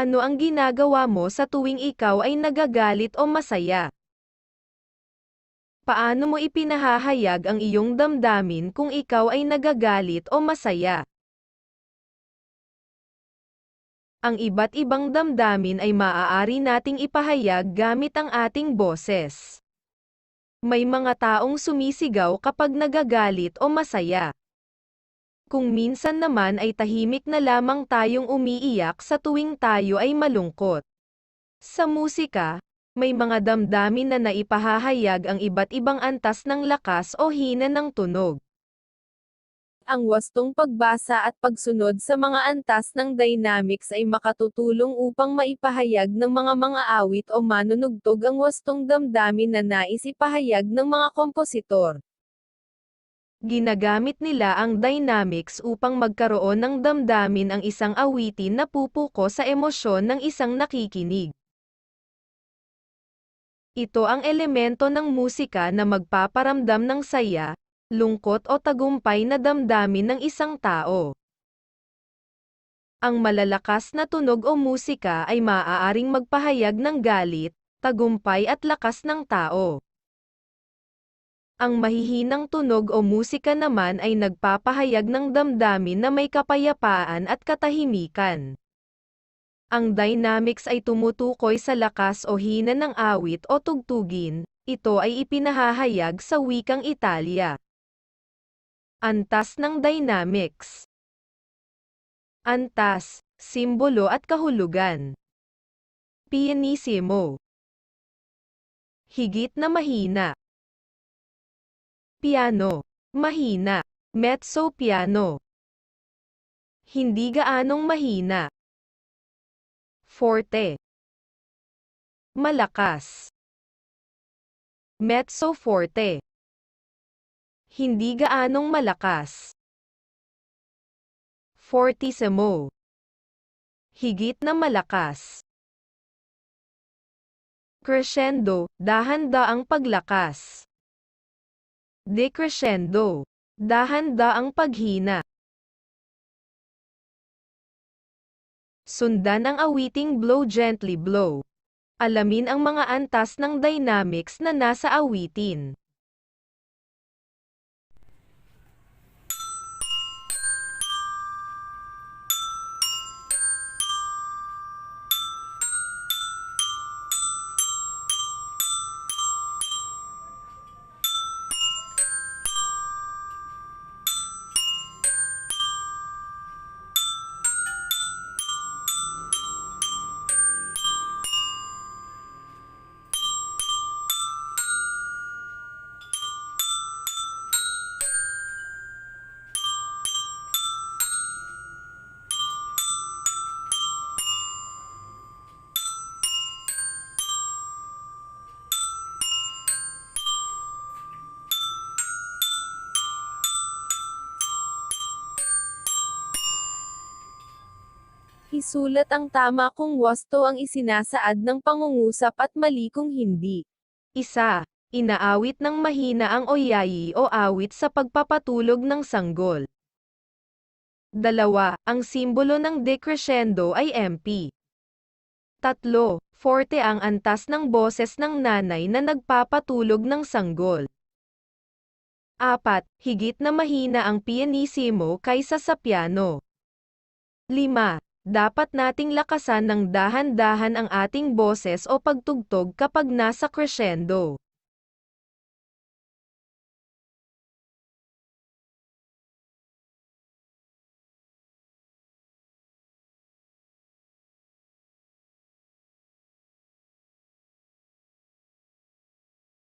Ano ang ginagawa mo sa tuwing ikaw ay nagagalit o masaya? Paano mo ipinahahayag ang iyong damdamin kung ikaw ay nagagalit o masaya? Ang iba't ibang damdamin ay maaari nating ipahayag gamit ang ating boses. May mga taong sumisigaw kapag nagagalit o masaya. Kung minsan naman ay tahimik na lamang tayong umiiyak sa tuwing tayo ay malungkot. Sa musika, may mga damdamin na naipahahayag ang iba't ibang antas ng lakas o hina ng tunog. Ang wastong pagbasa at pagsunod sa mga antas ng dynamics ay makatutulong upang maipahayag ng mga mga awit o manunugtog ang wastong damdamin na nais ipahayag ng mga kompositor. Ginagamit nila ang dynamics upang magkaroon ng damdamin ang isang awitin na pupuko sa emosyon ng isang nakikinig. Ito ang elemento ng musika na magpaparamdam ng saya, lungkot o tagumpay na damdamin ng isang tao. Ang malalakas na tunog o musika ay maaaring magpahayag ng galit, tagumpay at lakas ng tao. Ang mahihinang tunog o musika naman ay nagpapahayag ng damdamin na may kapayapaan at katahimikan. Ang dynamics ay tumutukoy sa lakas o hina ng awit o tugtugin, ito ay ipinahahayag sa wikang Italia. Antas ng dynamics. Antas, simbolo at kahulugan. Pianissimo. Higit na mahina. Piano, mahina. Mezzo piano. Hindi gaanong mahina. Forte. Malakas. Mezzo forte. Hindi gaanong malakas. Fortissimo. Higit na malakas. Crescendo, dahan-daang paglakas. Decrescendo, dahan-daang paghina. Sundan ang awiting Blow Gently Blow. Alamin ang mga antas ng dynamics na nasa awitin. Isulat ang tama kung wasto ang isinasaad ng pangungusap at mali kung hindi. Isa, inaawit ng mahina ang oyayi o awit sa pagpapatulog ng sanggol. Dalawa, ang simbolo ng decrescendo ay MP. Tatlo, forte ang antas ng boses ng nanay na nagpapatulog ng sanggol. Apat, higit na mahina ang pianissimo kaysa sa piano. Lima, dapat nating lakasan ng dahan-dahan ang ating boses o pagtugtog kapag nasa crescendo.